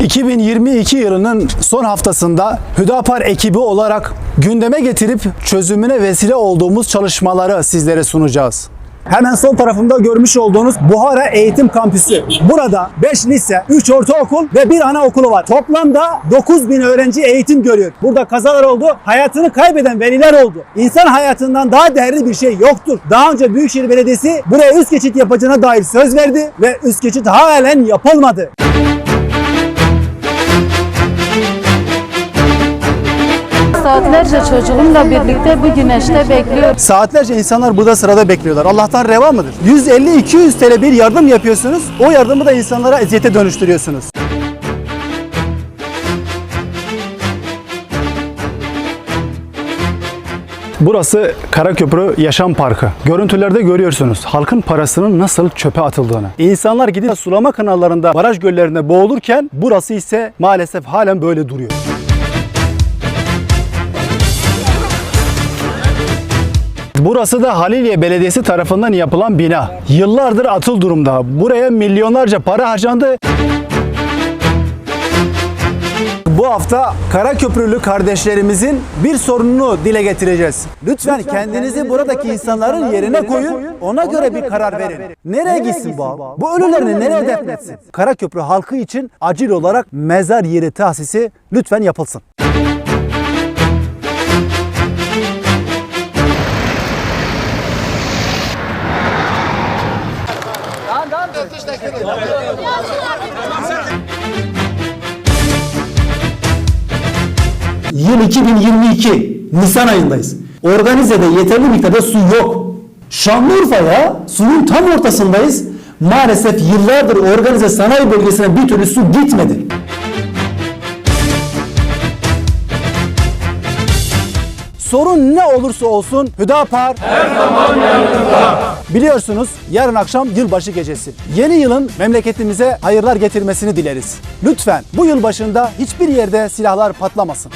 2022 yılının son haftasında Hüdapar ekibi olarak gündeme getirip çözümüne vesile olduğumuz çalışmaları sizlere sunacağız. Hemen sol tarafımda görmüş olduğunuz Buhara Eğitim Kampüsü. Burada 5 lise, 3 ortaokul ve 1 anaokulu var. Toplamda 9 bin öğrenci eğitim görüyor. Burada kazalar oldu, hayatını kaybeden veliler oldu. İnsan hayatından daha değerli bir şey yoktur. Daha önce Büyükşehir Belediyesi buraya üst geçit yapacağına dair söz verdi ve üst geçit halen yapılmadı. Saatlerce çocuğumla birlikte bu güneşte bekliyor. Saatlerce insanlar burada sırada bekliyorlar. Allah'tan reva mıdır? 150-200 TL bir yardım yapıyorsunuz. O yardımı da insanlara eziyete dönüştürüyorsunuz. Burası Karaköprü Yaşam Parkı. Görüntülerde görüyorsunuz halkın parasının nasıl çöpe atıldığını. İnsanlar gidip sulama kanallarında, baraj göllerinde boğulurken burası ise maalesef halen böyle duruyor. Burası da Haliliye Belediyesi tarafından yapılan bina. Yıllardır atıl durumda. Buraya milyonlarca para harcandı. Bu hafta Karaköprülü kardeşlerimizin bir sorununu dile getireceğiz. Lütfen, kendinizi buradaki insanların yerine koyun. Ona göre bir karar verin. Nereye gitsin bu av? Bu ölülerini nereye defnetsin? Karaköprü halkı için acil olarak mezar yeri tahsisi lütfen yapılsın. Yıl 2022 Nisan ayındayız. Organize'de yeterli miktarda su yok. Şanlıurfa'ya suyun tam ortasındayız. Maalesef yıllardır organize sanayi bölgesine bir türlü su gitmedi. Sorun ne olursa olsun Hüdapar her zaman yanınızda. Biliyorsunuz yarın akşam yılbaşı gecesi. Yeni yılın memleketimize hayırlar getirmesini dileriz. Lütfen bu yıl başında hiçbir yerde silahlar patlamasın.